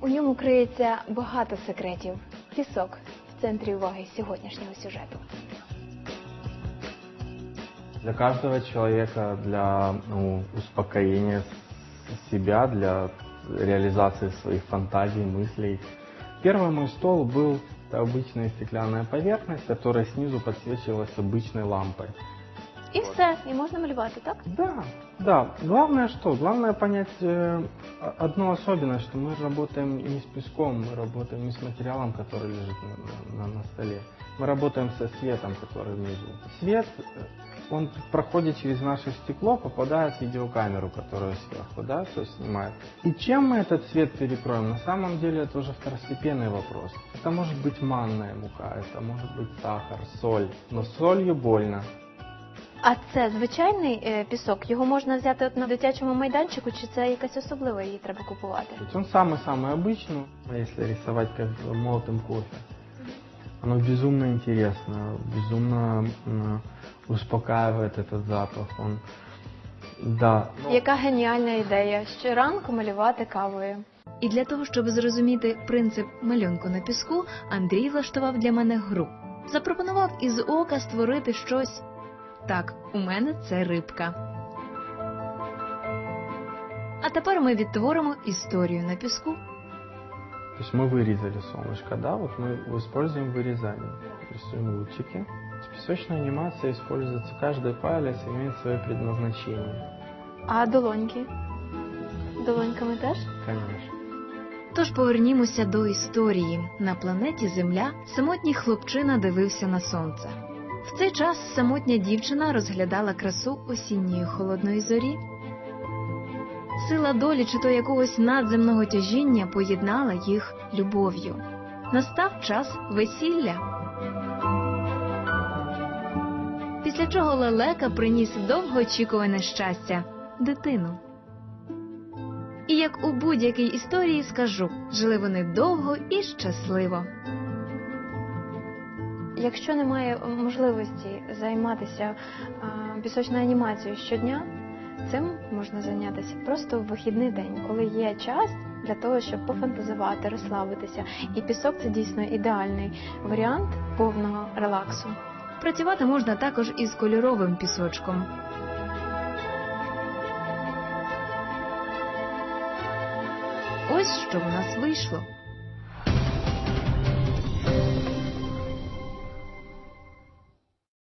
У ньому криється багато секретів. Пісок в центрі уваги сьогоднішнього сюжету. Для каждого человека, для ну, успокоения с- себя, для реализации своих фантазий, мыслей. Первый мой стол был это обычная стеклянная поверхность, которая снизу подсвечивалась обычной лампой. І все, і можна малювати, так? Да, да. Главное что? Главное понять э, одну особенность, что мы работаем не с песком, мы работаем не с материалом, который лежит на, на- на столе. Мы работаем со светом, который внизу. Свет, э, он проходит через наше стекло, попадает в видеокамеру, которая сверху, да, все снимает. И чем мы этот свет перекроем? На самом деле это уже второстепенный вопрос. Это может быть манная мука, это может быть сахар, соль. Но солью больно. А це звичайний е, пісок. Його можна взяти от на дитячому майданчику, чи це якась особлива її треба купувати? То есть Он самый-самый обычный, а если рисовать как молотым кофе. Оно безумно интересно, безумно м, успокаивает этот запах. Он, да. ну, Яка геніальна ідея щоранку малювати кавою. І для того, щоб зрозуміти принцип малюнку на піску, Андрій влаштував для мене гру. Запропонував із ока створити щось. Так, у мене це рибка. А тепер ми відтворимо історію на піску. То есть мы вырезали солнышко, да, вот мы используем вырезание. Рисуем лучики. Песочная анимация используется, каждый палец имеет свое предназначение. А долоньки? Долоньками теж? Конечно. Тож повернімося до історії. На планеті Земля самотній хлопчина дивився на сонце. Цей час самотня дівчина розглядала красу осінньої холодної зорі. Сила долі чи то якогось надземного тяжіння поєднала їх любов'ю. Настав час весілля. Після чого лелека приніс довгоочікуване щастя дитину. І як у будь-якій історії скажу, жили вони довго і щасливо. Якщо немає можливості займатися пісочною анімацією щодня, цим можна зайнятися просто в вихідний день, коли є час для того, щоб пофантазувати, розслабитися. І пісок це дійсно ідеальний варіант повного релаксу. Працювати можна також із кольоровим пісочком. Ось що в нас вийшло.